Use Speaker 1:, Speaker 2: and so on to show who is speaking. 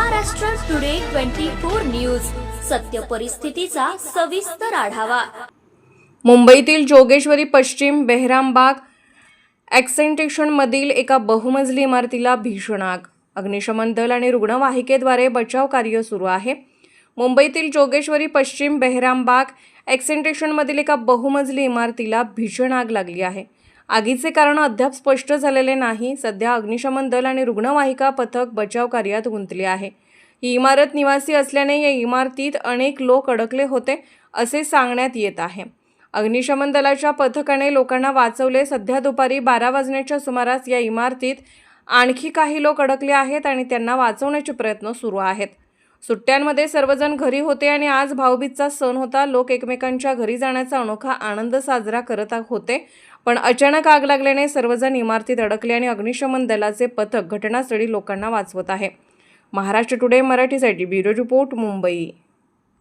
Speaker 1: Maharashtra today twenty four news. सत्य परिस्थितीचा सविस्तर आढावा.
Speaker 2: मुंबईतील जोगेश्वरी पश्चिम बेहरामबाग ॲक्सेंटेशनमधील एका बहुमजली इमारतीला भीषण आग. अग्निशमन दल आणि रुग्णवाहिकेद्वारे बचाव कार्य सुरू आहे. मुंबईतील जोगेश्वरी पश्चिम बेहरामबाग ॲक्सेंटेशनमधील एका बहुमजली इमारतीला भीषण आग लागली आहे. आगीचे कारण अद्याप स्पष्ट झालेले नाही. सध्या अग्निशमन दल आणि रुग्णवाहिका पथक बचाव कार्यात गुंतले आहे. ही इमारत निवासी असल्याने या इमारतीत अनेक लोक अडकले होते असे सांगण्यात येत आहे. अग्निशमन दलाच्या पथकाने लोकांना वाचवले. सध्या दुपारी बारा वाजण्याच्या सुमारास या इमारतीत आणखी काही लोक अडकले आहेत आणि त्यांना वाचवण्याचे प्रयत्न सुरू आहेत. सुट्ट्यांमध्ये सर्वजण घरी होते आणि आज भाऊबीजचा सण होता. लोक एकमेकांच्या घरी जाण्याचा अनोखा आनंद साजरा करत होते. पण अचानक आग लागल्याने सर्वजण इमारतीत अडकले आणि अग्निशमन दलाचे पथक घटनास्थळी लोकांना वाचवत आहे. महाराष्ट्र टुडे मराठीसाठी ब्युरो रिपोर्ट मुंबई.